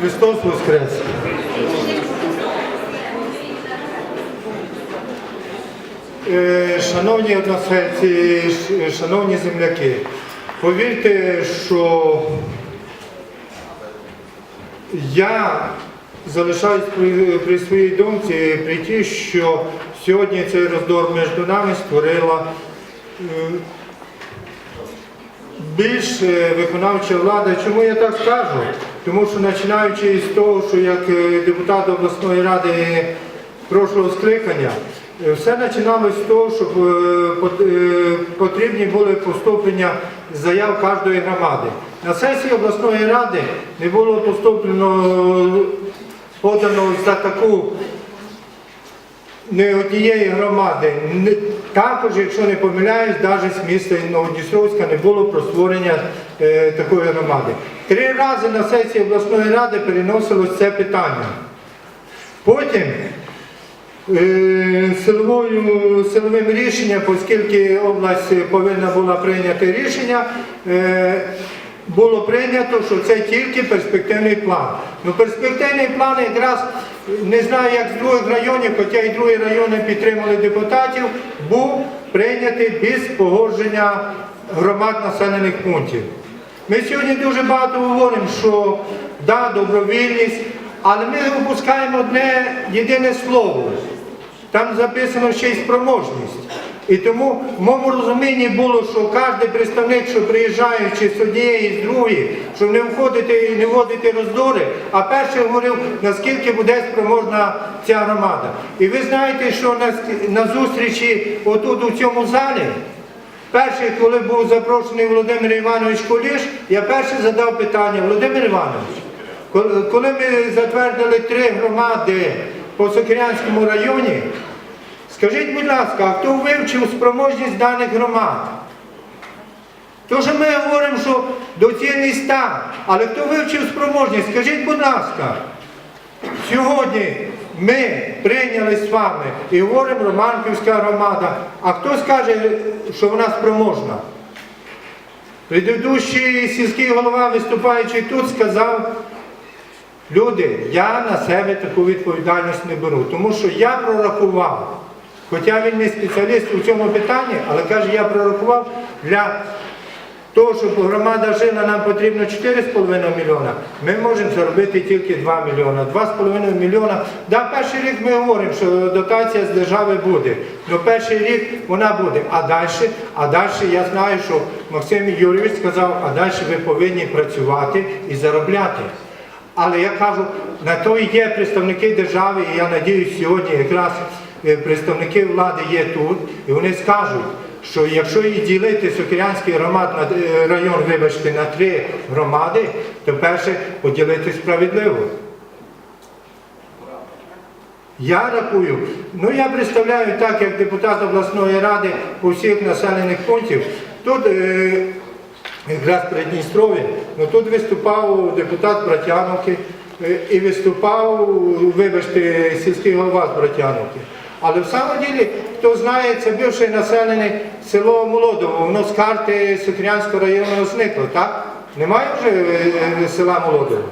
Христос Воскрес! Е, Шановні односельці, шановні земляки, повірте, що я залишаюсь при, при своїй думці при тій, що сьогодні цей роздор між нами створила е, більш е, виконавча влада. Чому я так скажу? Тому що починаючи з того, що як е, депутат обласної ради прошлого скликання, е, все починалося з того, е, е, потрібні були поступлення заяв кожної громади. На сесії обласної ради не було поступлено подано за таку не однієї громади. Також, якщо не помиляюсь, навіть з міста Новодністровська не було про створення е, такої громади. Три рази на сесії обласної ради переносилось це питання. Потім е, силовою, силовим рішенням, оскільки область повинна була прийняти рішення, е, було прийнято, що це тільки перспективний план. Ну, перспективний план якраз не знаю, як з других районів, хоча і другі райони підтримали депутатів, був прийнятий без погодження громад населених пунктів. Ми сьогодні дуже багато говоримо, що да, добровільність, але ми опускаємо одне єдине слово. Там записано ще й спроможність. І тому в моєму розумінні було, що кожен представник, що приїжджаючи з однієї, з другої, щоб не входити і не вводити роздори, а перший говорив, наскільки буде спроможна ця громада. І ви знаєте, що на, на зустрічі отут у цьому залі, перший, коли був запрошений Володимир Іванович Куліш, я перший задав питання, Володимир Іванович, коли ми затвердили три громади по Сокирянському районі, Скажіть, будь ласка, а хто вивчив спроможність даних громад? То, що ми говоримо, що доцільний стан, але хто вивчив спроможність, скажіть, будь ласка, сьогодні ми прийняли з вами і говоримо Романківська громада, а хто скаже, що вона спроможна? Предыдущий сільський голова, виступаючи тут, сказав, люди, я на себе таку відповідальність не беру, тому що я прорахував. Хоча він не спеціаліст у цьому питанні, але каже, я прорахував для того, щоб громада жила, нам потрібно 4,5 мільйона. Ми можемо заробити тільки 2 мільйона. 2,5 мільйона. Да, перший рік ми говоримо, що дотація з держави буде. Ну перший рік вона буде. А далі, а далі я знаю, що Максим Юрійович сказав, а далі ви повинні працювати і заробляти. Але я кажу, на то і є представники держави, і я надіюсь, сьогодні якраз представники влади є тут, і вони скажуть, що якщо і ділити Сокирянський громад е, район, вибачте, на три громади, то перше поділити справедливо. Я рахую, ну я представляю так, як депутат обласної ради у всіх населених пунктів. Тут е, якраз Придністров'я, ну тут виступав депутат Братяновки е, і виступав, вибачте, сільський голова з Братяновки. Але в самому ділі, хто знає, це бивше населене село Молодово, воно з карти Сокирянського району зникло, так? Немає вже е, е, села Молодово.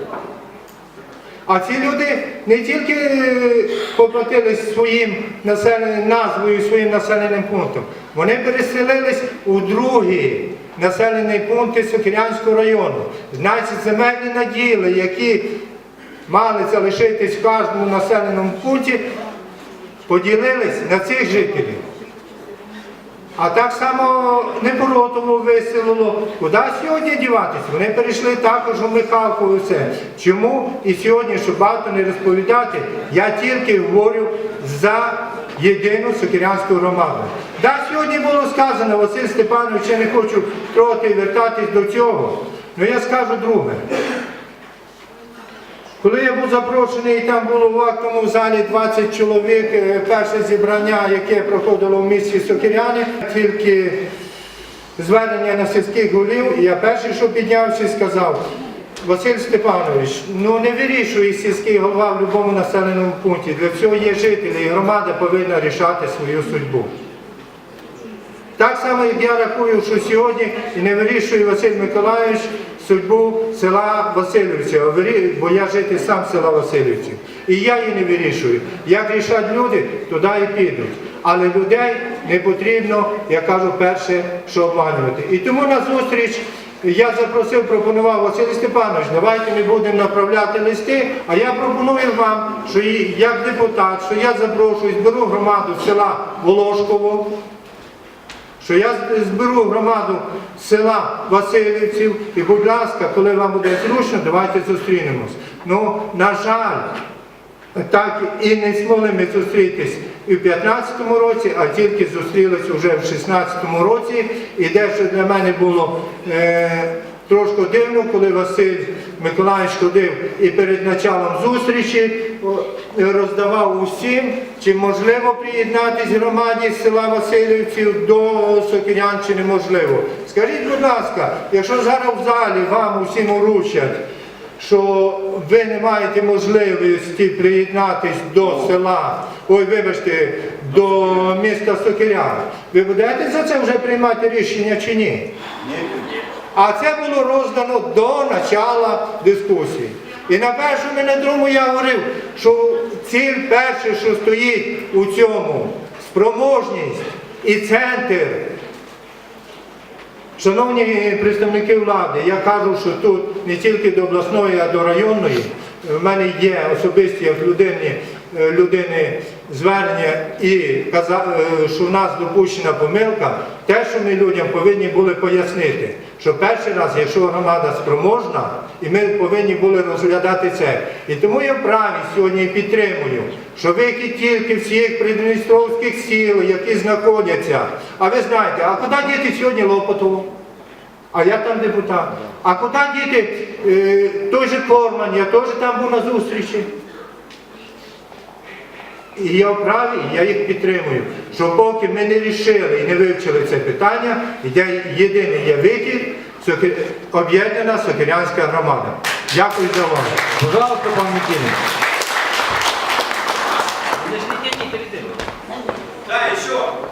А ці люди не тільки е, поплатились своїм населеним назвою, своїм населеним пунктом, вони переселились у другі населені пункти Сокирянського району. Значить, земельні наділи, які мали залишитись в кожному населеному пункті, поділились на цих жителів. А так само Непоротово виселило. Куди сьогодні діватися? Вони перейшли також у Михалку і все. Чому і сьогодні, щоб багато не розповідати, я тільки говорю за єдину Сокирянську громаду. Да, сьогодні було сказано, Василь Степанович, я не хочу трохи вертатись до цього. але я скажу друге. Коли я був запрошений, там було в актовому залі 20 чоловік, е, перше зібрання, яке проходило в місті Сокиряни, тільки звернення на сільських голів, я перший, що піднявся сказав, Василь Степанович, ну не вирішує сільський голова в будь-якому населеному пункті. Для цього є жителі, і громада повинна рішати свою судьбу. Так само, як я рахую, що сьогодні і не вирішує Василь Миколаївич судьбу села Васильівці, а бо я житель сам села Васильівці. І я її не вирішую. Як рішать люди, туди і підуть. Але людей не потрібно, я кажу, перше, що обманювати. І тому на зустріч я запросив, пропонував Василь Степанович, давайте ми будемо направляти листи, а я пропоную вам, що як депутат, що я запрошую, зберу громаду села Волошково, що я зберу громаду села Васильівців і, будь ласка, коли вам буде зручно, давайте зустрінемось. Ну, на жаль, так і не змогли ми зустрітись і в 15-му році, а тільки зустрілись вже в 16-му році. І дещо для мене було е, трошки дивно, коли Василь Миколаївич ходив і перед началом зустрічі роздавав усім, чи можливо приєднатись громаді з села Васильівців до Сокирян, чи неможливо. Скажіть, будь ласка, якщо зараз в залі вам усім уручать, що ви не маєте можливості приєднатись до села, ой, вибачте, до міста Сокирян. Ви будете за це вже приймати рішення чи ні? А це було роздано до начала дискусії. І на першому і на другому я говорив, що ціль перше, що стоїть у цьому, спроможність і центр Шановні представники влади, я кажу, що тут не тільки до обласної, а до районної. В мене є особисті як людини, е, людини звернення і е, що в нас допущена помилка, те, що ми людям повинні були пояснити, що перший раз, якщо громада спроможна, і ми повинні були розглядати це. І тому я вправі сьогодні підтримую, що вихід тільки всіх придністровських сіл, які знаходяться. А ви знаєте, а куди діти сьогодні Лопотово? А я там депутат. А куди діти? Е, той же Корман, я теж там був на зустрічі. І я праві, і я їх підтримую. Що поки ми не рішили і не вивчили це питання, єдиний є вихід об'єднана Сокирянська громада. Дякую за увагу. Пожалуйста, пан Микіни. Да.